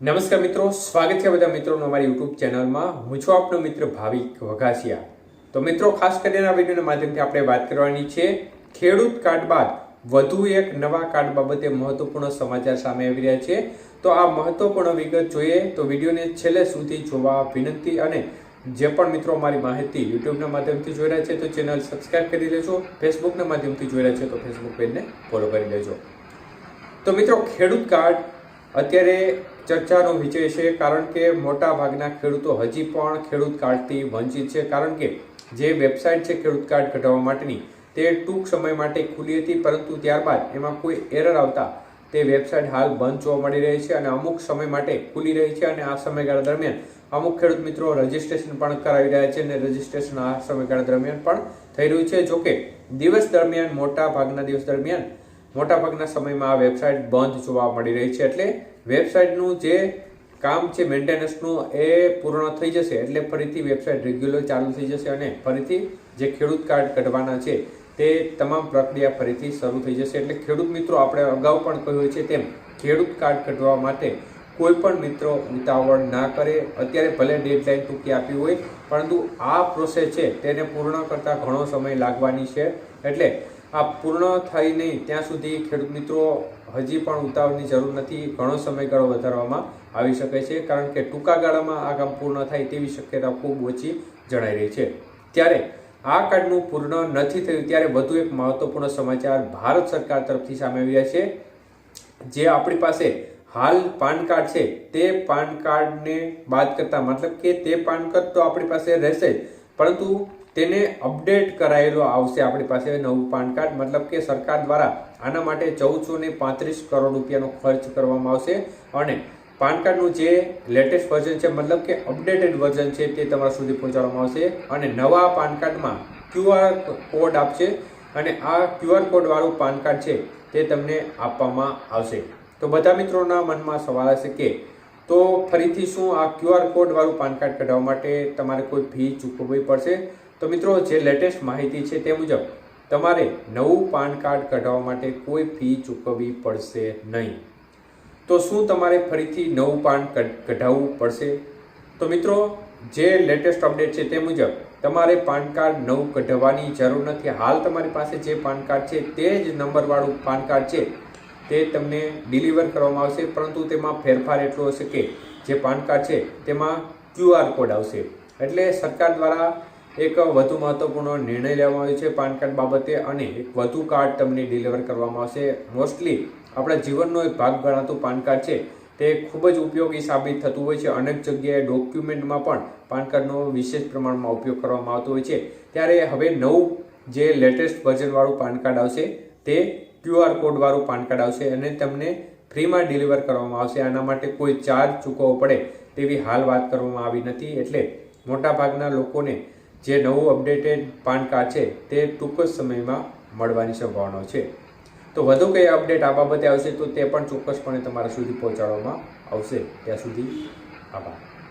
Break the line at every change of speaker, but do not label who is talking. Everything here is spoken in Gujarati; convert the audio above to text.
નમસ્કાર મિત્રો, સ્વાગત છે બધા મિત્રોનું અમારી યુટ્યુબ ચેનલમાં. હું છું આપનો મિત્ર ભાવિક વઘાસિયા. તો મિત્રો, ખાસ કરીને આ વિડીયોના માધ્યમથી આપણે વાત કરવાની છે, ખેડૂત કાર્ડ બાદ વધુ એક નવા કાર્ડ બાબતે મહત્વપૂર્ણ સમાચાર સામે આવી રહ્યા છે. તો આ મહત્વપૂર્ણ વિગત જોઈએ તો વિડીયોને છેલ્લે સુધી જોવા વિનંતી અને જે પણ મિત્રો અમારી માહિતી યુટ્યુબના માધ્યમથી જોઈ રહ્યા છે, તો ચેનલ સબસ્ક્રાઈબ કરી લેજો, ફેસબુકના માધ્યમથી જોઈ રહ્યા છે, તો ફેસબુક પેજને ફોલો કરી લેજો. તો મિત્રો, ખેડૂત કાર્ડ અત્યારે ચર્ચાનો વિષય છે, કારણ કે મોટા ભાગના ખેડૂતો હજી પણ ખેડૂત કાર્ડથી વંચિત છે, કારણ કે જે વેબસાઇટ છે ખેડૂત કાર્ડ કઢાવવા માટેની, તે ટૂંક સમય માટે ખુલી હતી, પરંતુ ત્યારબાદ એમાં કોઈ એરર આવતા તે વેબસાઇટ હાલ બંધ જોવા મળી રહી છે અને અમુક સમય માટે ખુલી રહી છે અને આ સમયગાળા દરમિયાન અમુક ખેડૂત મિત્રો રજીસ્ટ્રેશન પણ કરાવી રહ્યા છે અને રજીસ્ટ્રેશન આ સમયગાળા દરમિયાન પણ થઈ રહ્યું છે. જોકે દિવસ દરમિયાન મોટા ભાગના દિવસ દરમિયાન, મોટાભાગના સમયમાં આ વેબસાઇટ બંધ જોવા મળી રહી છે, એટલે વેબસાઇટનું જે કામ છે, મેન્ટેનન્સનું, એ પૂર્ણ થઈ જશે એટલે ફરીથી વેબસાઇટ રેગ્યુલર ચાલુ થઈ જશે અને ફરીથી જે ખેડૂત કાર્ડ કઢવાના છે, તે તમામ પ્રક્રિયા ફરીથી શરૂ થઈ જશે. એટલે ખેડૂત મિત્રો, આપણે અગાઉ પણ કહ્યું છે તેમ, ખેડૂત કાર્ડ કઢવા માટે કોઈ પણ મિત્રો ઉતાવળ ના કરે. અત્યારે ભલે ડેડલાઇન ટૂંકી આપી હોય, પરંતુ આ પ્રોસેસ છે, તેને પૂર્ણ કરતાં ઘણો સમય લાગવાની છે. એટલે આ પૂર્ણ થઈ નહીં, ત્યાં સુધી ખેડૂત મિત્રો હજી પણ ઉતાવળની જરૂર નથી. ઘણો સમયગાળો વધારવામાં આવી શકે છે, કારણ કે ટૂંકા ગાળામાં આ કામ પૂર્ણ થાય તેવી શક્યતા ખૂબ ઓછી જણાઈ રહી છે. ત્યારે આ કાર્ડનું પૂર્ણ નથી થયું ત્યારે વધુ એક મહત્વપૂર્ણ સમાચાર ભારત સરકાર તરફથી સામે આવ્યા છે. જે આપણી પાસે હાલ પાન કાર્ડ છે, તે પાન કાર્ડને બાદ કરતા, મતલબ કે તે પાન કાર્ડ તો આપણી પાસે રહેશે પરંતુ તેને અપડેટ કરાયેલો આવશે. આપણી પાસે નવું પાન કાર્ડ, મતલબ કે સરકાર દ્વારા આના માટે ચૌદસો ને પાંત્રીસ કરોડ રૂપિયાનો ખર્ચ કરવામાં આવશે. અને પાન કાર્ડનું જે લેટેસ્ટ વર્ઝન છે, મતલબ કે અપડેટેડ વર્ઝન છે, તે તમારા સુધી પહોંચાડવામાં આવશે. અને નવા પાન કાર્ડમાં ક્યુઆર કોડ આપશે. અને આ ક્યુઆર કોડવાળું પાન કાર્ડ છે, તે તમને આપવામાં આવશે. તો બધા મિત્રોના મનમાં સવાલ હશે કે, તો ફરીથી શું આ ક્યુઆર કોડવાળું પાન કાર્ડ કઢાવવા માટે તમારે કોઈ ફી ચૂકવવી પડશે? તો મિત્રો, જે લેટેસ્ટ માહિતી છે તે મુજબ, તમારે નવું પાન કાર્ડ કઢાવવા માટે કોઈ ફી ચૂકવવી પડશે નહીં. તો શું તમારે ફરીથી નવું પાન કઢાવવું પડશે? તો મિત્રો, જે લેટેસ્ટ અપડેટ છે તે મુજબ, તમારે પાન કાર્ડ નવું કઢાવવાની જરૂર નથી. હાલ તમારી પાસે જે પાન કાર્ડ છે તે જ નંબરવાળું પાન કાર્ડ છે. તે તમને ડિલિવર કરવામાં આવશે, પરંતુ તેમાં ફેરફાર એટલો હશે કે જે પાન કાર્ડ છે તેમાં ક્યુઆર કોડ આવશે. એટલે સરકાર દ્વારા એક વધુ મહત્વપૂર્ણ નિર્ણય લેવામાં આવ્યો છે પાન કાર્ડ બાબતે અને એક વધુ કાર્ડ તમને ડિલિવર કરવામાં આવશે. મોસ્ટલી આપણા જીવનનો એક ભાગ ગણાતું પાન કાર્ડ છે. તે ખૂબ જ ઉપયોગી સાબિત થતું હોય છે. અનેક જગ્યાએ ડોક્યુમેન્ટમાં પણ પાન કાર્ડનો વિશેષ પ્રમાણમાં ઉપયોગ કરવામાં આવતો હોય છે. ત્યારે હવે નવું જે લેટેસ્ટ વર્ઝનવાળું પાન કાર્ડ આવશે, તે ક્યુઆર કોડવાળું પાન કાર્ડ આવશે અને તમને ફ્રીમાં ડિલિવર કરવામાં આવશે. આના માટે કોઈ ચાર્જ ચૂકવવો પડે તેવી હાલ વાત કરવામાં આવી નથી. એટલે મોટાભાગના લોકોને જે નવું અપડેટેડ પાન કાર્ડ છે, તે ટૂંક જ સમયમાં મળવાની સંભાવના છે. તો વધુ કંઈ અપડેટ આ બાબતે આવશે તો તે પણ ચોક્કસપણે તમારા સુધી પહોંચાડવામાં આવશે. ત્યાં સુધી આભાર.